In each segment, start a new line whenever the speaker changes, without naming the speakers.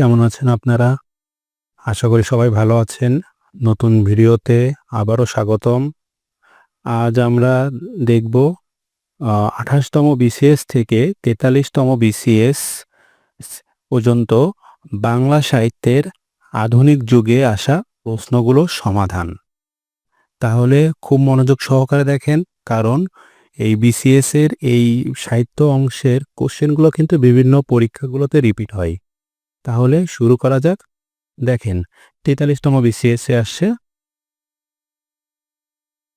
কেমন আছেন আপনারা? আশা করি সবাই ভালো আছেন। নতুন ভিডিওতে আবারও স্বাগতম। আজ আমরা দেখব আঠাশতম বিসিএস থেকে ৪৩ তম বিসিএস পর্যন্ত বাংলা সাহিত্যের আধুনিক যুগে আসা প্রশ্নগুলো সমাধান। তাহলে খুব মনোযোগ সহকারে দেখেন, কারণ এই বিসিএস এর এই সাহিত্য অংশের কোশ্চেনগুলো কিন্তু বিভিন্ন পরীক্ষাগুলোতে রিপিট হয়। তাহলে শুরু করা যাক। দেখেন ৪৩ তম বিসিএস আসছে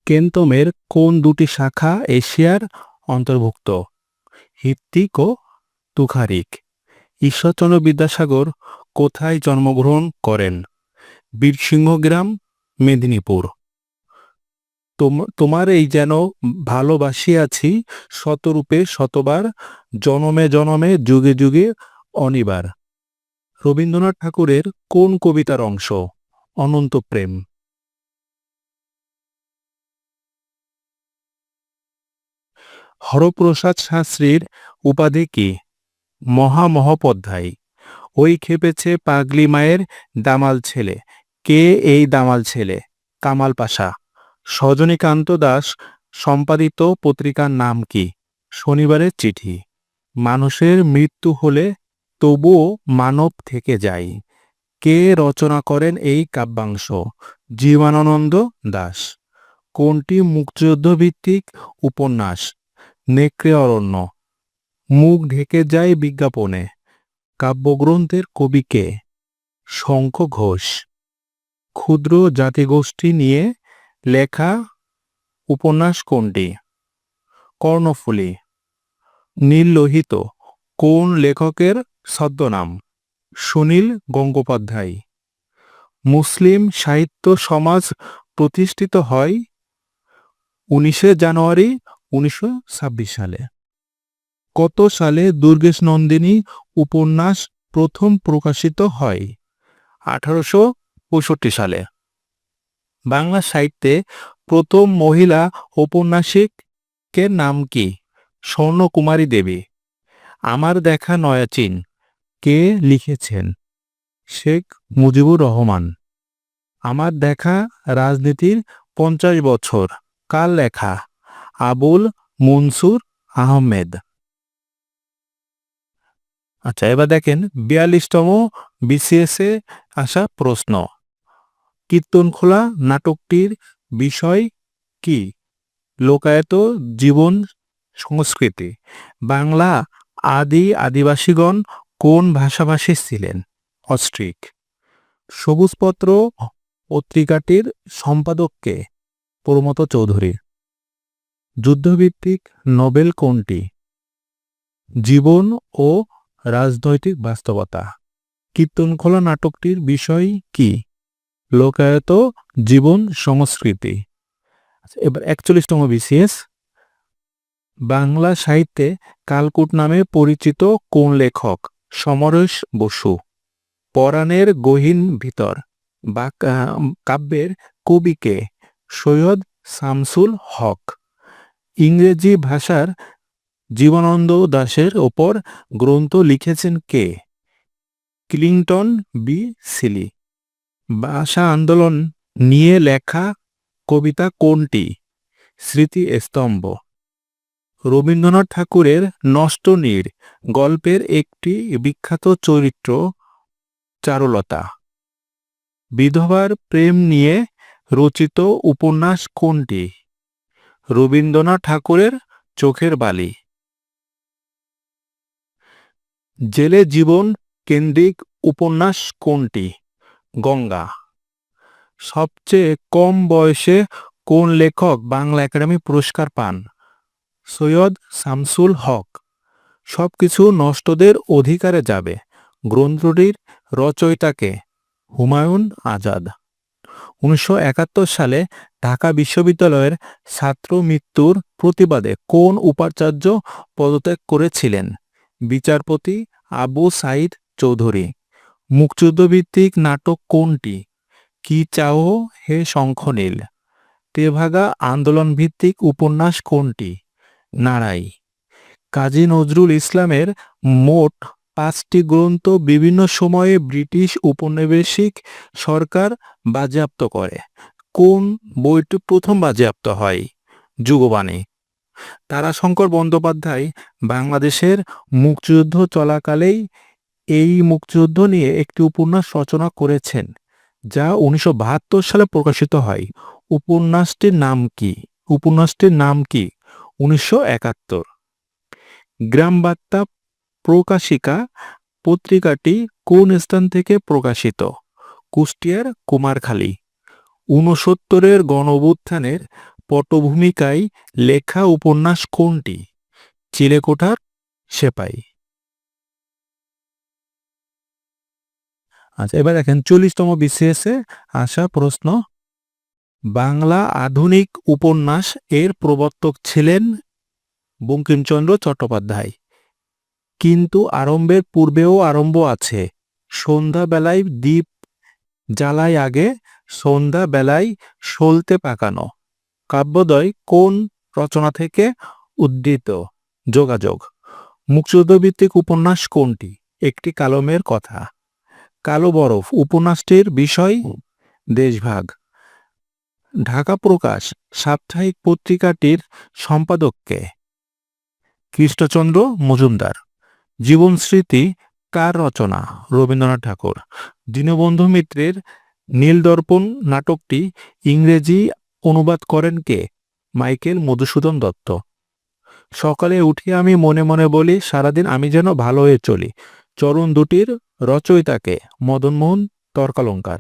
কেন্তমের কোন দুটি শাখা এশিয়ার অন্তর্ভুক্ত? হিত্তিক ও তুখারিক। ঈশ্বরচন্দ্র বিদ্যাসাগর কোথায় জন্মগ্রহণ করেন? বীরসিংহগ্রাম, মেদিনীপুর। তোমার এই যেন ভালোবাসি আছি শতরূপে শতবার জনমে জনমে যুগে যুগে অনিবার। রবীন্দ্রনাথ ঠাকুরের কোন কবিতার অংশ? অনন্ত প্রেম। হরপ্রসাদ শাস্ত্রীর উপাধি কি? মহামহোপাধ্যায়। ওই খেপেছে পাগলি মায়ের দামাল ছেলে। কে এই দামাল ছেলে? কামাল পাশা। সজনীকান্ত দাস সম্পাদিত পত্রিকার নাম কি? শনিবারের চিঠি। মানুষের মৃত্যু হলে তবুও মানব থেকে যায়। কে রচনা করেন এই কাব্যাংশ? জীবনানন্দ দাশ। কোনটি মুক্তিযুদ্ধভিত্তিক উপন্যাস? নেকড়ে অরণ্য। মুখ ঢেকে যায় বিজ্ঞাপনে। কাব্যগ্রন্থের কবি কে? শঙ্খ ঘোষ। ক্ষুদ্র জাতিগোষ্ঠী নিয়ে লেখা উপন্যাস কোনটি? কর্ণফুলী। নীললোহিত কোন লেখকের ছদ্মনাম? সুনীল গঙ্গোপাধ্যায়। মুসলিম সাহিত্য সমাজ প্রতিষ্ঠিত হয় উনিশে জানুয়ারি উনিশশো ছাব্বিশ সালে। কত সালে দুর্গেশ নন্দিনী উপন্যাস প্রথম প্রকাশিত হয়? আঠারোশো পঁয়ষট্টি সালে। বাংলা সাহিত্যে প্রথম মহিলা ঔপন্যাসিকের নাম কি? স্বর্ণকুমারী দেবী। আমার দেখা নয়াচিন কে লিখেছেন? শেখ মুজিবুর রহমান। আমার দেখা রাজনীতির পঞ্চাশ বছর কার লেখা? আবুল মনসুর আহমেদ। আচ্ছা এবার দেখেন, বিয়াল্লিশতম বিসিএস আসা প্রশ্ন কীর্তনখোলা নাটকটির বিষয় কি? লোকায়ত জীবন সংস্কৃতি। বাংলা আদি আদিবাসীগণ কোন ভাষাভাষী ছিলেন? অস্ট্রিক। সবুজপত্র পত্রিকাটির সম্পাদক কে? প্রমথ চৌধুরী। যুদ্ধভিত্তিক নোবেল কোনটি? জীবন ও রাজনৈতিক বাস্তবতা। কীর্তনখোলা নাটকটির বিষয় কি? লোকায়ত, জীবন, সংস্কৃতি। এবার একচল্লিশতম বিসিএস বাংলা সাহিত্যে কালকুট নামে পরিচিত কোন লেখক? সমরেশ বসু। পরাণের গহীন ভিতর বা কাব্যের কবি কে? সৈয়দ শামসুল হক। ইংরেজি ভাষার জীবনানন্দ দাশের ওপর গ্রন্থ লিখেছেন কে? Clinton B Seely. ভাষা আন্দোলন নিয়ে লেখা কবিতা কোনটি? স্মৃতিস্তম্ভ। রবীন্দ্রনাথ ঠাকুরের নষ্টনীড় গল্পের একটি বিখ্যাত চরিত্র, চারুলতা। বিধবার প্রেম নিয়ে রচিত উপন্যাস কোনটি? রবীন্দ্রনাথ ঠাকুরের চোখের বালি। জেলে জীবন কেন্দ্রিক উপন্যাস কোনটি? গঙ্গা। সবচেয়ে কম বয়সে কোন লেখক বাংলা একাডেমি পুরস্কার পান? সৈয়দ শামসুল হক। সবকিছু নষ্টদের অধিকারে যাবে, গ্রন্থটির রচয়িতাকে হুমায়ুন আজাদ। উনিশশো একাত্তর সালে ঢাকা বিশ্ববিদ্যালয়ের ছাত্র মৃত্যুর প্রতিবাদে কোন উপাচার্য পদত্যাগ করেছিলেন? বিচারপতি আবু সাইদ চৌধুরী। মুক্তিযুদ্ধভিত্তিক নাটক কোনটি? কি চাও হে শঙ্খনীল তেভাগা আন্দোলন ভিত্তিক উপন্যাস কোনটি? নারাই। কাজী নজরুল ইসলামের মোট পাঁচটি গ্রন্থ বিভিন্ন সময়ে ব্রিটিশ উপনিবেশিক সরকার বাজেয়াপ্ত করে। কোন বইটি প্রথম বাজেয়াপ্ত হয়? যুগবাণী। তারাশঙ্কর বন্দ্যোপাধ্যায় বাংলাদেশের মুক্তিযুদ্ধ চলাকালেই এই মুক্তিযুদ্ধ নিয়ে একটি উপন্যাস রচনা করেছেন, যা উনিশশো বাহাত্তর সালে প্রকাশিত হয়। উপন্যাসটির নাম কি? উপন্যাসটির নাম কি? উনিশশো একাত্তর। গ্রামবার্তা প্রকাশিকা পত্রিকাটি কোন স্থান থেকে প্রকাশিত? কুষ্টিয়ার কুমারখালী। ঊনসত্তরের গণঅভ্যুত্থানের পটভূমিকায় লেখা উপন্যাস কোনটি? চিলেকোঠার সেপাই। আচ্ছা এবার দেখেন চল্লিশতম বিসিএসে আসা প্রশ্ন বাংলা আধুনিক উপন্যাস এর প্রবর্তক ছিলেন বঙ্কিমচন্দ্র চট্টোপাধ্যায়। কিন্তু আরম্ভের পূর্বেও আরম্ভ আছে। সন্ধ্যাবেলায় দ্বীপ জ্বালায় আগে, সন্ধ্যাবেলায় সলতে পাকানো। কাব্যদয় কোন রচনা থেকে উদ্ধৃত? যোগাযোগ। মুক্তিযুদ্ধভিত্তিক উপন্যাস কোনটি? একটি কালমের কথা। কালো বরফ উপন্যাসটির বিষয়, দেশভাগ। ঢাকা প্রকাশ সাপ্তাহিক পত্রিকাটির সম্পাদককে। কৃষ্ণচন্দ্র মজুমদার জীবন স্মৃতি কার রচনা, রবীন্দ্রনাথ ঠাকুর। দীনবন্ধু মিত্রের নীলদর্পণ নাটকটি ইংরেজি অনুবাদ করেন কে? মাইকেল মধুসূদন দত্ত। সকালে উঠে আমি মনে মনে বলি, সারাদিন আমি যেন ভালো হয়ে চলি। চরণ দুটির রচয়িতাকে মদনমোহন তর্কালঙ্কার।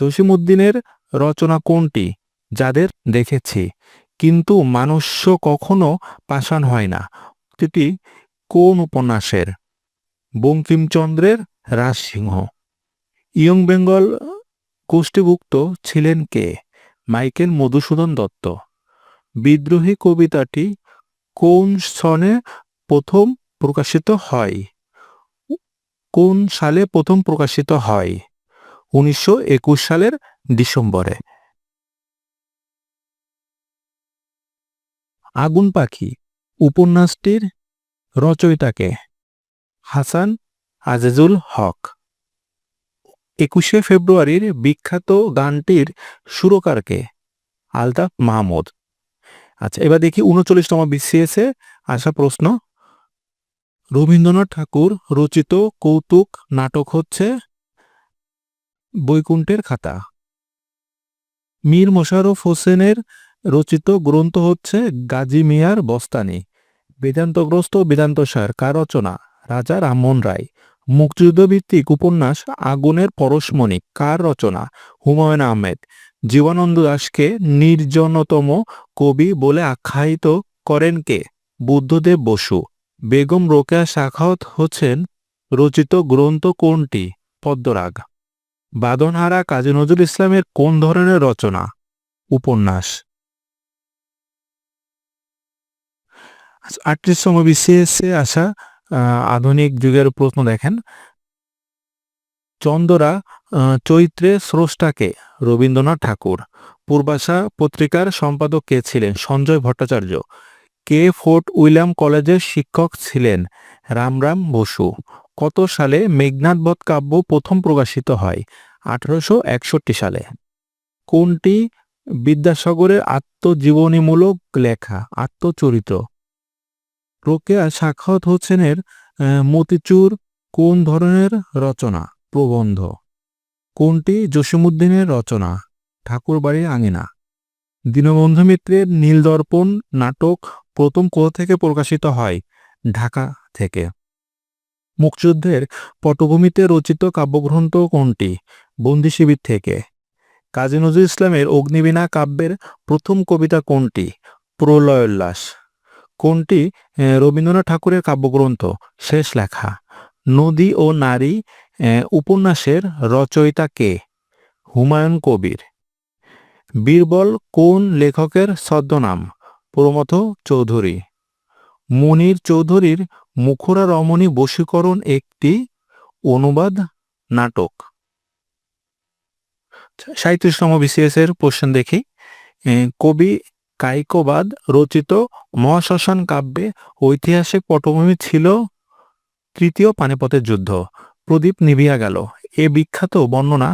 জসিমুদ্দিনের রচনা কোনটি? যাদের দেখেছি। কিন্তু মানুষ্য কখনো পাষাণ হয় না। এটি কোন উপন্যাসের? বঙ্কিমচন্দ্রের রাজসিংহ। ইয়ং বেঙ্গল গোষ্ঠীভুক্ত ছিলেন কে? মাইকেল মধুসূদন দত্ত। বিদ্রোহী কবিতাটি কোন সনে প্রথম প্রকাশিত হয়? কোন সালে প্রথম প্রকাশিত হয়? উনিশশো একুশ সালের ডিসেম্বরে। আগুন পাখি, উপন্যাসটির রচয়িতাকে হাসান আজিজুল হক। একুশে ফেব্রুয়ারির বিখ্যাত গানটির সুরকারকে আলতাফ মাহমুদ। আচ্ছা এবার দেখি উনচল্লিশতম বিসিএসে আসা প্রশ্ন। রবীন্দ্রনাথ ঠাকুর রচিত কৌতুক নাটক হচ্ছে বৈকুণ্ঠের খাতা। মীর মোশাররফ হোসেনের রচিত গ্রন্থ হচ্ছে গাজী মিয়ার বস্তানি। বেদান্তগ্রস্ত বেদান্ত বেদান্তসার কার রচনা রাজা রামমোহন রায়। মুক্তিযুদ্ধভিত্তিক উপন্যাস আগুনের পরশমণি কার রচনা হুমায়ুন আহমেদ। জীবনানন্দ দাসকে নির্জনতম কবি বলে আখ্যায়িত করেন কে? বুদ্ধদেব বসু। বেগম রোকেয়া শাখাওয়াত হচ্ছেন রচিত গ্রন্থ কোনটি? পদ্মরাগ। বাদনহারা কাজী নজরুল ইসলামের কোন ধরনের রচনা? উপন্যাস। আটত্রিশতম বিসিএসে আসা আধুনিক যুগের প্রশ্ন দেখেন। চন্দরা চৈত্রে স্রষ্টাকে রবীন্দ্রনাথ ঠাকুর। পূর্বাশা পত্রিকার সম্পাদক কে ছিলেন? সঞ্জয় ভট্টাচার্য। কে ফোর্ট উইলিয়াম কলেজের শিক্ষক ছিলেন? রামরাম বসু। কত সালে মেঘনাথবধ কাব্য প্রথম প্রকাশিত হয়? আঠারোশো একষট্টি সালে। কোনটি বিদ্যাসাগরের আত্মজীবনীমূলক লেখা, আত্মচরিত্র? রোকেয়া সাক্ষাৎ হোসেনের মতিচুর কোন ধরনের রচনা? প্রবন্ধ। কোনটি জসিমুদ্দিনের রচনা? ঠাকুরবাড়ির আঙিনা। দীনবন্ধু মিত্রের নীলদর্পণ নাটক প্রথম কোথা থেকে প্রকাশিত হয়? ঢাকা থেকে। মুক্তিযুদ্ধের পটভূমিতে রচিত কাব্যগ্রন্থ কোনটি? বন্দি শিবির থেকে। কাজী নজরুল ইসলামের অগ্নিবীণা কাব্যের প্রথম কবিতা কোনটি? প্রলয়োল্লাস। কোনটি রবীন্দ্রনাথ ঠাকুরের কাব্যগ্রন্থ? শেষ লেখা। নদী ও নারী উপন্যাসের রচয়িতা কে? হুমায়ুন কবির। বীরবল কোন লেখকের ছদ্মনাম? প্রমথ চৌধুরী। মনির চৌধুরীর মুখরা রমণী বশীকরণ একটি অনুবাদ নাটক। সাঁত্রিশতম বিসিএস এর দেখি। কবি কাইকোবাদ রচিত মহাশ্মশান কাব্যে ঐতিহাসিক পটভূমি ছিল তৃতীয় পানিপথের যুদ্ধ। প্রদীপ নিভিয়া গেল। এ বিখ্যাত বর্ণনা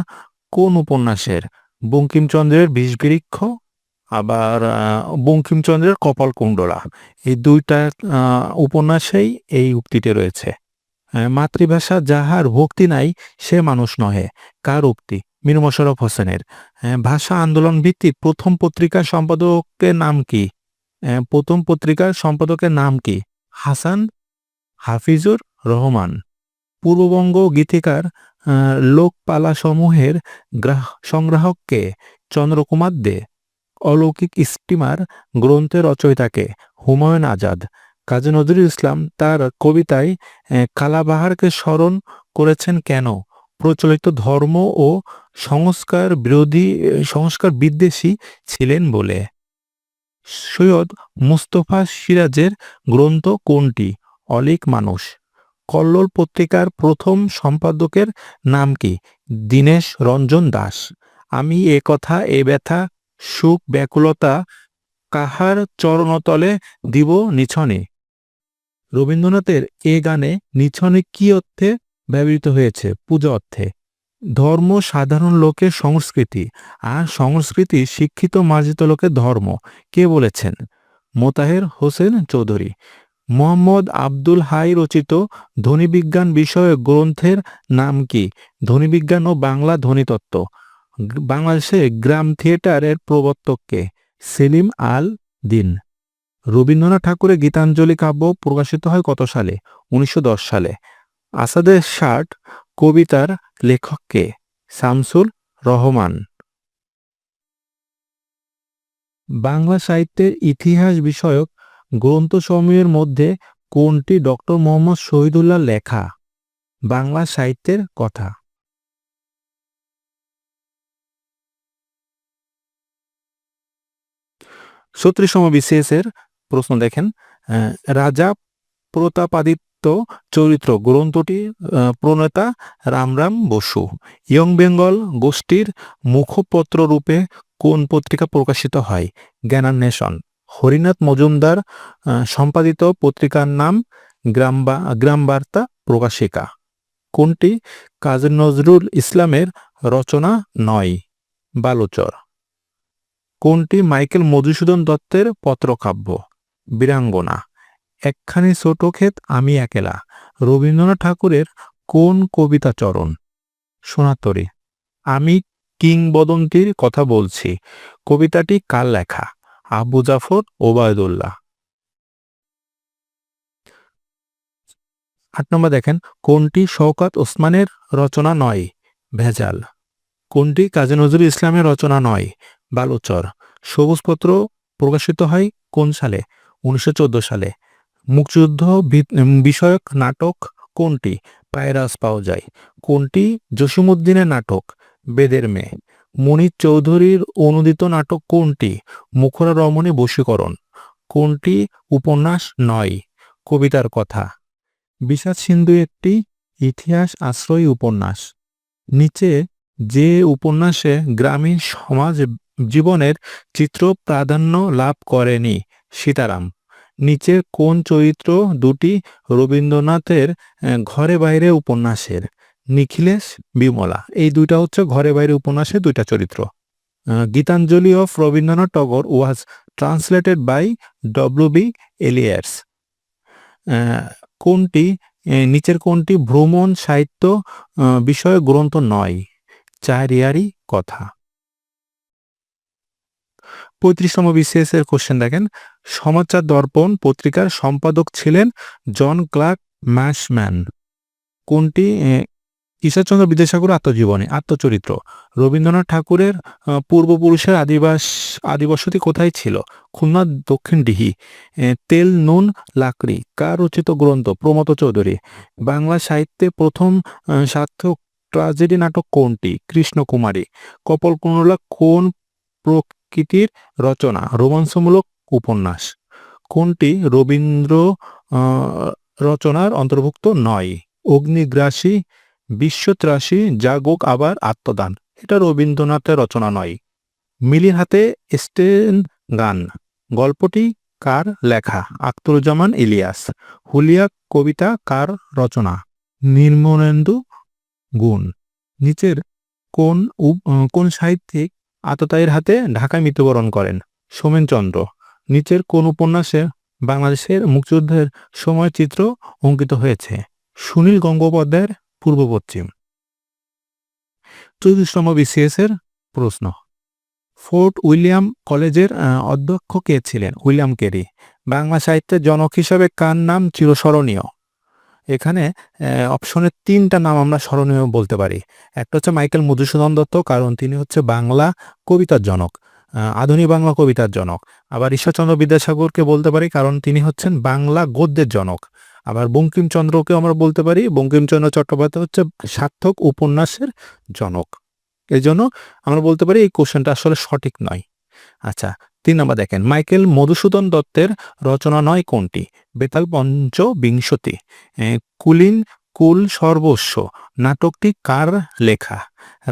কোন উপন্যাসের? বঙ্কিমচন্দ্রের বিষবৃক্ষ আবার বঙ্কিমচন্দ্রের কপাল কুণ্ডলা এই দুইটা উপন্যাসেই এই উক্তিটি রয়েছে। মাতৃভাষা যাহার ভক্তি নাই, সে মানুষ নহে। কার উক্তি? মীর মোশাররফ হোসেনের। ভাষা আন্দোলন ভিত্তিক প্রথম পত্রিকার সম্পাদকের নাম কি? প্রথম পত্রিকার সম্পাদকের নাম কি? হাসান হাফিজুর রহমান। পূর্ববঙ্গ গীতিকার লোকপালাসমূহের গ্রাহ- সংগ্রাহককে চন্দ্রকুমার দে। অলৌকিক স্টিমার গ্রন্থের রচয়িতাকে হুমায়ুন আজাদ। কাজী নজরুল ইসলাম তার কবিতায় কালাবাহারকে স্মরণ করেছেন কেন? প্রচলিত ধর্ম ও সংস্কার বিরোধী সংস্কার বিদ্বেষী ছিলেন বলে। সৈয়দ মুস্তফা সিরাজের গ্রন্থ কোনটি? অলিক মানুষ। কল্লোল পত্রিকার প্রথম সম্পাদকের নাম কি? দীনেশ রঞ্জন দাস। আমি এ কথা, এ ব্যথা সুখ ব্যাকুলতা কাহার চরণতলে দিব নিছনে? রবীন্দ্রনাথের এ গানে নিছনে কি অর্থে ব্যবহৃত হয়েছে? পূজা অর্থে। ধর্ম সাধারণ লোকের সংস্কৃতি আর সংস্কৃতি শিক্ষিত মার্জিত লোকের ধর্ম। কে বলেছেন? মোতাহের হোসেন চৌধুরী। মোহাম্মদ আব্দুল হাই রচিত ধ্বনিবিজ্ঞান বিষয়ক গ্রন্থের নাম কি? ধ্বনিবিজ্ঞান ও বাংলা ধ্বনিতত্ত্ব। বাংলাদেশে গ্রাম থিয়েটারের প্রবর্তককে সেলিম আল দিন। রবীন্দ্রনাথ ঠাকুরের গীতাঞ্জলি কাব্য প্রকাশিত হয় কত সালে? উনিশশো দশ সালে। আসাদের ষাট কবিতার লেখককে শামসুল রহমান। বাংলা সাহিত্যের ইতিহাস বিষয়ক গ্রন্থসমূহের মধ্যে কোনটি ডক্টর মোহাম্মদ শহীদুল্লাহ লেখা? বাংলা সাহিত্যের কথা। ছত্রিশতম বিসিএস এর প্রশ্ন দেখেন রাজা প্রতাপাদিত্য চরিত্র গ্রন্থটি প্রণেতা রামরাম বসু। ইয়ং বেঙ্গল গোষ্ঠীর মুখপত্র রূপে কোন পত্রিকা প্রকাশিত হয়? জ্ঞানান্বেষণ। হরিনাথ মজুমদার সম্পাদিত পত্রিকার নাম গ্রাম গ্রাম বার্তা প্রকাশিকা। কোনটি? কাজী নজরুল ইসলামের রচনা নয়, বালুচর। কোনটি মাইকেল মধুসূদন দত্তের পত্রকাব্য? বীরাঙ্গনা। একখানি ছোট ক্ষেত, আমি একেলা। রবীন্দ্রনাথ ঠাকুরের কোন কবিতা চরণ? সোনাতরী। আমি কিংবদন্তির কথা বলছি। কবিতাটি কার লেখা? আবু জাফর ওবায়দুল্লাহ। আট নম্বর দেখেন, কোনটি শওকাত ওসমানের রচনা নয়? ভেজাল। কোনটি কাজী নজরুল ইসলামের রচনা নয়? বালুচর। সবুজপত্র প্রকাশিত হয় কোন সালে? উনিশশো চোদ্দ সালে। মুক্তিযুদ্ধ বিষয়ক নাটক কোনটি? পায়রাস পাওয়া যায়। কোনটি? জসিমুদ্দিনের নাটক, বেদের মেয়ে। মনির চৌধুরীর অনুদিত নাটক কোনটি? মুখরা রমণী বশীকরণ। কোনটি? উপন্যাস নয়, কবিতার কথা। বিষাদ সিন্ধু একটি ইতিহাস আশ্রয়ী উপন্যাস। নিচে যে উপন্যাসে গ্রামীণ সমাজ জীবনের চিত্র প্রাধান্য লাভ করেনি সীতারাম। নিচে কোন চরিত্র দুটি রবীন্দ্রনাথের ঘরে বাইরে উপন্যাসের? নিখিলেশ বিমলা। এই দুইটা হচ্ছে ঘরে বাইরে উপন্যাসের দুইটা চরিত্র। Gitanjali of Rabindranath Tagore was translated by W B Yeats. কোনটি নিচের কোনটি ভ্রমণ সাহিত্য আহ, বিষয়ক গ্রন্থ নয়? চারিয়ারি কথা। পঁয়ত্রিশতম বিসিএস এর কোশ্চেন দেখেন। সমাচার দর্পণ পত্রিকার সম্পাদক ছিলেন জন ক্লার্ক ম্যাশম্যান। কোনটি? ঈশ্বরচন্দ্র বিদ্যাসাগর আত্মজীবনী, আত্মচরিত্র। রবীন্দ্রনাথ ঠাকুরের পূর্বপুরুষের আদিবাস, আদিবসতি কোথায় ছিল? খুলনা, দক্ষিণ ডিহি তেল, নুন, লাকড়ি, কার রচিত গ্রন্থ? প্রমত চৌধুরী। বাংলা সাহিত্যে প্রথম সার্থক ট্রাজেডি নাটক কোনটি? কৃষ্ণকুমারী। কপল কুণ্ডলা কোন প্রকৃতির রচনা, রোমাঞ্চমূলক উপন্যাস। কোনটি রবীন্দ্র রচনার অন্তর্ভুক্ত নয়। অগ্নিগ্রাসী, বিশ্বত্রাসী, জাগক আবার আত্মদান। এটা রবীন্দ্রনাথের রচনা নয়। মিলির হাতে স্টেন গান। গল্পটি কার লেখা? আখতারুজ্জামান ইলিয়াস। হুলিয়া কবিতা কার রচনা? নির্মলেন্দু গুণ। নিচের কোন কোন সাহিত্যিক আততায়ীর হাতে ঢাকায় মৃত্যুবরণ করেন সোমেনচন্দ্র। নিচের কোন উপন্যাসে বাংলাদেশের মুক্তিযুদ্ধের সময় চিত্র অঙ্কিত হয়েছে। সুনীল গঙ্গোপাধ্যায়ের পূর্ব পশ্চিম। চৌত্রিশতম বিসিএস এর প্রশ্ন। ফোর্ট উইলিয়াম কলেজের অধ্যক্ষ কে ছিলেন? William Carey. বাংলা সাহিত্যের জনক হিসাবে কার নাম চিরস্মরণীয়? এখানে অপশনের তিনটা নাম আমরা স্মরণীয় বলতে পারি। একটা হচ্ছে মাইকেল মধুসূদন দত্ত, কারণ তিনি হচ্ছে বাংলা কবিতার জনক আধুনিক বাংলা কবিতার জনক। আবার ঈশ্বরচন্দ্র বিদ্যাসাগরকে বলতে পারি, কারণ তিনি হচ্ছেন বাংলা গদ্যের জনক। আবার বঙ্কিমচন্দ্রকে আমরা বলতে পারি, বঙ্কিমচন্দ্র চট্টোপাধ্যায় হচ্ছে সার্থক উপন্যাসের জনক। এই জন্য আমরা বলতে পারি এই কোশ্চেনটা আসলে সঠিক নয়। আচ্ছা তিন নম্বর দেখেন, মাইকেল মধুসূদন দত্তের রচনা নয় কোনটি? বেতাল পঞ্চ বিংশতি কুলিন কুল সর্বস্ব। নাটকটি কার লেখা?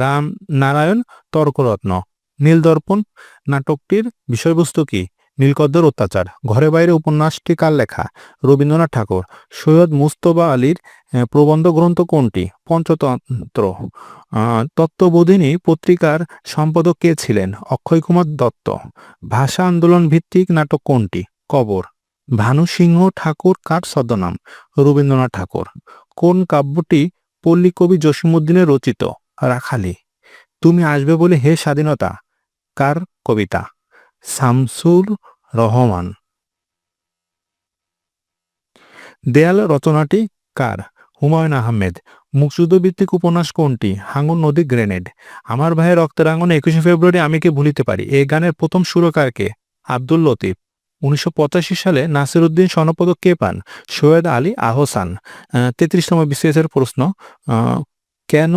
রাম নারায়ণ তর্করত্ন। নীলদর্পণ। নাটকটির বিষয়বস্তু কি? নীলকদ্দর অত্যাচার। ঘরে বাইরে উপন্যাসটি কার লেখা? রবীন্দ্রনাথ ঠাকুর। সৈয়দ মুস্তবা আলীর প্রবন্ধ গ্রন্থ কোনটি? পঞ্চতন্ত্র। তত্ত্ববোধিনী পত্রিকার সম্পাদক কে ছিলেন? অক্ষয় কুমার দত্ত। ভাষা আন্দোলন ভিত্তিক নাটক কোনটি? কবর। ভানু সিংহ ঠাকুর কার ছদ্মনাম রবীন্দ্রনাথ ঠাকুর। কোন কাব্যটি পল্লী কবি জসিমুদ্দিনের রচিত? রাখালি। তুমি আসবে বলে হে স্বাধীনতা। কার কবিতা? শামসুর রহমান। দেয়াল রচনাটি কার? হুমায়ুন আহমেদ। মুক্তিযুদ্ধভিত্তিক উপন্যাস কোনটি? হাঙ্গর নদী গ্রেনেড। আমার ভাইয়ের রক্তের আঙনে একুশে ফেব্রুয়ারি আমি কে ভুলিতে পারি? এই গানের প্রথম সুরকারকে আব্দুল লতিফ। উনিশশো পঁচাশি সালে নাসিরুদ্দিন স্বর্ণপদক কে পান? সৈয়দ আলী আহসান। তেত্রিশতম এর প্রশ্ন কেন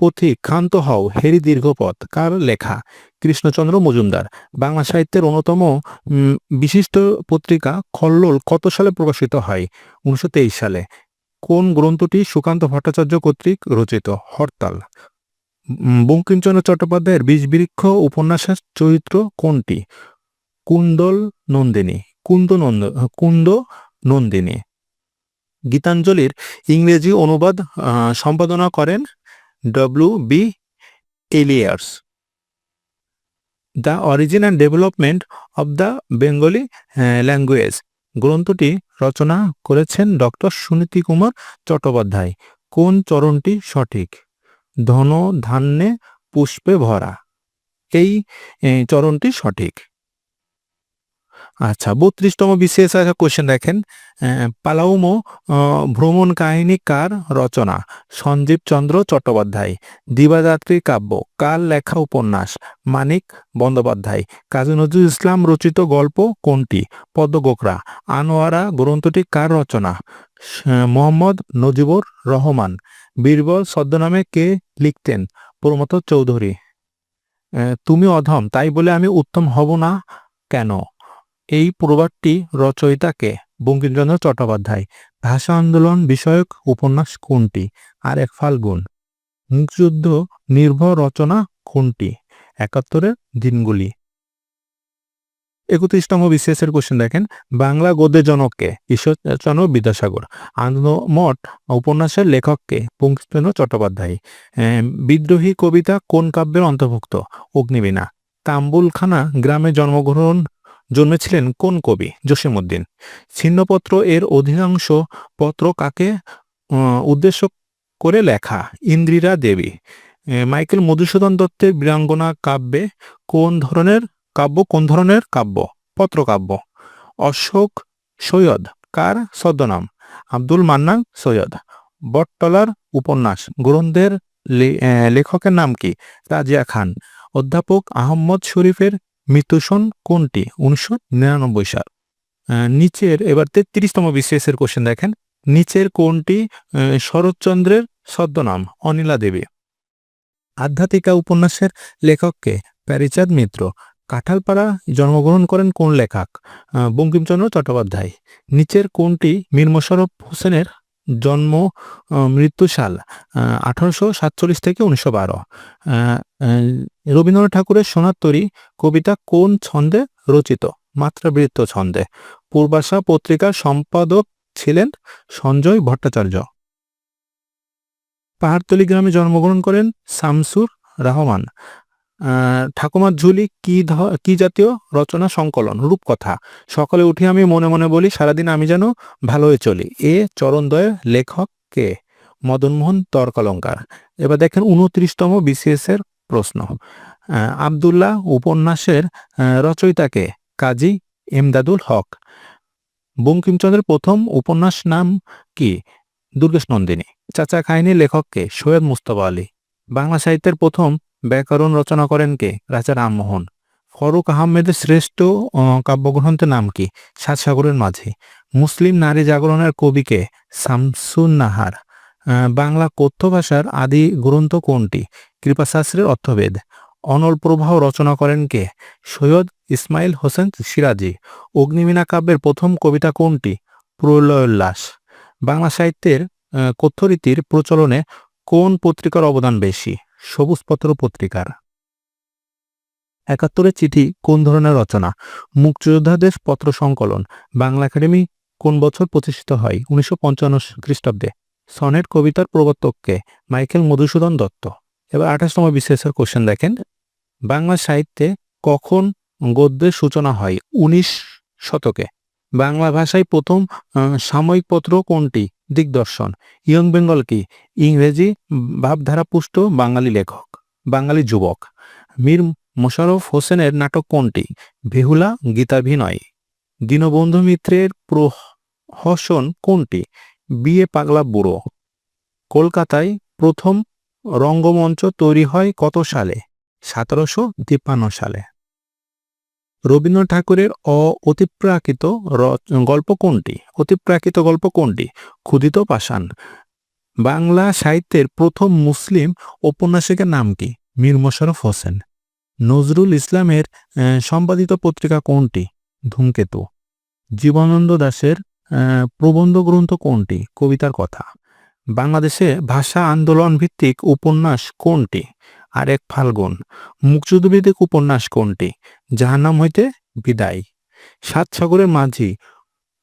পথিক ক্ষান্ত হও হেরি দীর্ঘপথ। কার লেখা? কৃষ্ণচন্দ্র মজুমদার। বাংলা সাহিত্যের অন্যতম বিশিষ্ট পত্রিকা খল্লোল কত সালে প্রকাশিত হয়? উনিশশো তেইশ সালে। কোন গ্রন্থটি সুকান্ত ভট্টাচার্য কর্তৃক রচিত? হরতাল। বঙ্কিমচন্দ্র চট্টোপাধ্যায়ের বীজবৃক্ষ উপন্যাসের চরিত্র কোনটি? কুন্দল নন্দিনী। কুন্দ নন্দ, কুন্দ নন্দিনী। গীতাঞ্জলির ইংরেজি অনুবাদ সম্পাদনা করেন W B Yeats the origin and development of the Bengali language গ্রন্থটি রচনা করেছেন ডক্টর সুনীতি কুমার চট্টোপাধ্যায়। কোন চরণটি সঠিক? ধন ধান্যে পুষ্পে ভরা। এই চরণটি সঠিক। আচ্ছা বত্রিশতম বিশেষ একটা কোশ্চেন দেখেন। পালাউমো ভ্রমণ কাহিনী কার রচনা, সঞ্জীব চন্দ্র চট্টোপাধ্যায় দিবাযাত্রী কাব্য, কার লেখা উপন্যাস, মানিক বন্দ্যোপাধ্যায়, কাজী নজরুল ইসলাম রচিত গল্প কোনটি পদ্মগোকরা আনোয়ারা গ্রন্থটি কার রচনা মোহাম্মদ নজিবুর রহমান, বীরবল ছদ্মনামে কে লিখতেন, প্রমথ চৌধুরী। তুমি অধম, তাই বলে আমি উত্তম হব না কেন? এই প্রবাদটি রচয়িতাকে বঙ্কিমচন্দ্র চট্টোপাধ্যায়, ভাষা আন্দোলন বিষয়ক উপন্যাস কোনটি? আর এক ফাল্গুন। মুক্তিযুদ্ধ নির্ভর রচনা কোনটি? একাত্তরের দিনগুলি। একত্রিশতম বিশেষ এর কোশ্চেন দেখেন। বাংলা গদ্যের জনককে, ঈশ্বরচন্দ্র বিদ্যাসাগর। আনন্দমঠ উপন্যাসের লেখককে, বঙ্কিমচন্দ্র চট্টোপাধ্যায়। বিদ্রোহী কবিতা কোন কাব্যের অন্তর্ভুক্ত? অগ্নিবীণা। তাম্বুলখানা গ্রামে জন্মগ্রহণ জন্মেছিলেন কোন কবি? জসিমুদ্দিন ছিন্নপত্র এর অধিকাংশ পত্র কাকে উদ্দেশ্য করে লেখা? ইন্দ্রিরা দেবী। মাইকেল মধুসূদন দত্তের বীরাঙ্গনা কাব্যে কোন ধরনের কাব্য, কোন ধরনের কাব্য? পত্রকাব্য। অশোক সৈয়দ, কার ছদ্মনাম? আব্দুল মান্নান সৈয়দ। বটতলার উপন্যাস। গ্রন্থের লেখকের নাম কি? রাজিয়া খান। অধ্যাপক আহম্মদ শরীফের মৃত্যুসন কোনটি? উনিশশো নিরানব্বই সাল। নিচের, এবার তেত্রিশতম এর কোশ্চেন দেখেন। নিচের কোনটি? শরৎচন্দ্রের ছদ্মনাম, অনিলা দেবী। আধ্যাত্মিকা উপন্যাসের লেখককে প্যারিচাঁদ মিত্র, কাঁঠালপাড়া জন্মগ্রহণ করেন কোন লেখক? বঙ্কিমচন্দ্র চট্টোপাধ্যায়। নিচের কোনটি? মীর মোশাররফ হোসেনের জন্ম আহ, মৃত্যুসাল আঠারোশো সাতচল্লিশ থেকে উনিশশো বারো। রবীন্দ্রনাথ ঠাকুরের সোনার তরী কবিতা কোন ছন্দে রচিত? মাত্রাবৃত্ত ছন্দে। পূর্বাশা পত্রিকার সম্পাদক ছিলেন সঞ্জয় ভট্টাচার্য। পাহাড়তলি গ্রামে জন্মগ্রহণ করেন শামসুর রহমান। ঠাকুমার ঝুলি কি কি জাতীয় রচনা? সংকলন, রূপকথা। সকালে উঠে আমি মনে মনে বলি, সারাদিন আমি যেন ভালো হয়ে চলি। এ চরণদয়ের লেখক কে? মদনমোহন তর্কালঙ্কার। এবার দেখেন উনত্রিশতম বিসিএস এর প্রশ্ন আবদুল্লাহ উপন্যাসের রচয়িতাকে কাজী এমদাদুল হক। বঙ্কিমচন্দ্রের প্রথম উপন্যাস নাম কি? দুর্গেশ নন্দিনী। চাচা খাইনি লেখককে সৈয়দ মুস্তফা আলী। বাংলা সাহিত্যের প্রথম ব্যাকরণ রচনা করেন কে? রাজা রামমোহন। ফরুক আহমেদের শ্রেষ্ঠ কাব্যগ্রন্থের নাম কি? সাত সাগরের মাঝে। মুসলিম নারী জাগরণের কবিকে শামসুন নাহার। বাংলা কথ্য ভাষার আদি গ্রন্থ কোনটি? কৃপাশাস্ত্রের অর্থভেদ অনল প্রবাহ রচনা করেন কে? সৈয়দ ইসমাইল হোসেন সিরাজি। অগ্নিমীনা কাব্যের প্রথম কবিতা কোনটি? প্রলয়োল্লাস। বাংলা সাহিত্যের কথ্যরীতির প্রচলনে কোন পত্রিকার অবদান বেশি? সবুজপত্র পত্রিকার। একাত্তরের চিঠি কোন ধরনের রচনা? মুক্তিযোদ্ধাদের পত্র সংকলন। বাংলা একাডেমি কোন বছর প্রতিষ্ঠিত হয়? উনিশশো পঞ্চান্ন খ্রিস্টাব্দে। সনেট কবিতার প্রবর্তককে মাইকেল মধুসূদন দত্ত। এবার আঠাশতম বিশেষের কোশ্চেন দেখেন। বাংলা সাহিত্যে কখন গদ্যের সূচনা হয়? উনিশ শতকে। বাংলা ভাষায় প্রথম সাময়িক পত্র কোনটি? দিগদর্শন। ইয়ং বেঙ্গল কি? ইংরেজি ভাবধারা পুষ্ট বাঙালি লেখক, বাঙালি যুবক। মীর মোশাররফ হোসেনের নাটক কোনটি? বেহুলা গীতাভিনয়। দীনবন্ধু মিত্রের প্রহসন কোনটি? বিয়ে পাগলা বুড়ো। কলকাতায় প্রথম রঙ্গমঞ্চ তৈরি হয় কত সালে? সতেরোশো তিপ্পান্ন সালে। রবীন্দ্রনাথ ঠাকুরের অ অতিপ্রাকৃত গল্প কোনটি? অতিপ্রাকৃত গল্প কোনটি? ক্ষুদিত পাষাণ। বাংলা সাহিত্যের প্রথম মুসলিম ঔপন্যাসিকের নাম কি? মীর মোশাররফ হোসেন। নজরুল ইসলামের সম্পাদিত পত্রিকা কোনটি? ধূমকেতু। জীবনানন্দ দাশের আহ, প্রবন্ধ গ্রন্থ কোনটি? কবিতার কথা। বাংলাদেশে ভাষা আন্দোলন ভিত্তিক উপন্যাস কোনটি? আরেক ফাল্গুন। মুক্তিযুদ্ধভিত্তিক উপন্যাস কোনটি? যাহার নাম হইতে বিদায়। সাত সাগরের মাঝি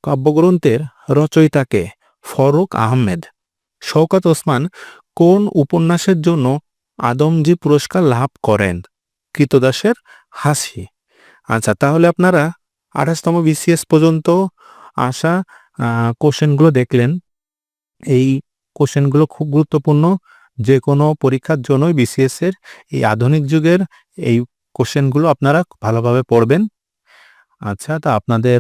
কাব্যগ্রন্থের রচয়িতাকে ফরুক আহমেদ। শওকাত ওসমান কোন উপন্যাসের জন্য আদমজি পুরস্কার লাভ করেন? কৃতদাসের হাসি। আচ্ছা তাহলে আপনারা আঠাশতম বিসিএস পর্যন্ত আসা কোশ্চেনগুলো দেখলেন। এই কোশ্চেনগুলো খুব গুরুত্বপূর্ণ। যে কোনো পরীক্ষার জন্যই বিসিএস এর এই আধুনিক যুগের এই কোশ্চেনগুলো আপনারা ভালোভাবে পড়বেন। আচ্ছা তা আপনাদের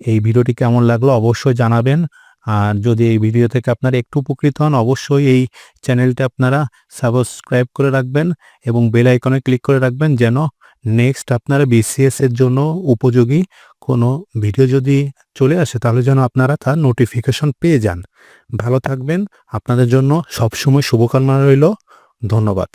এই ভিডিওটি কেমন লাগল অবশ্যই জানাবেন। আর যদি এই ভিডিও থেকে আপনারা একটু উপকৃত হন, অবশ্যই এই চ্যানেলটা আপনারা সাবস্ক্রাইব করে রাখবেন এবং বেল আইকনে ক্লিক করে রাখবেন যেন নেক্সট আপনারা বিসিএস এর জন্য উপযোগী কোনো ভিডিও যদি চলে আসে, তাহলে যেন আপনারা তার নোটিফিকেশন পেয়ে যান। ভালো থাকবেন। আপনাদের জন্য সবসময় শুভকামনা রইল। ধন্যবাদ।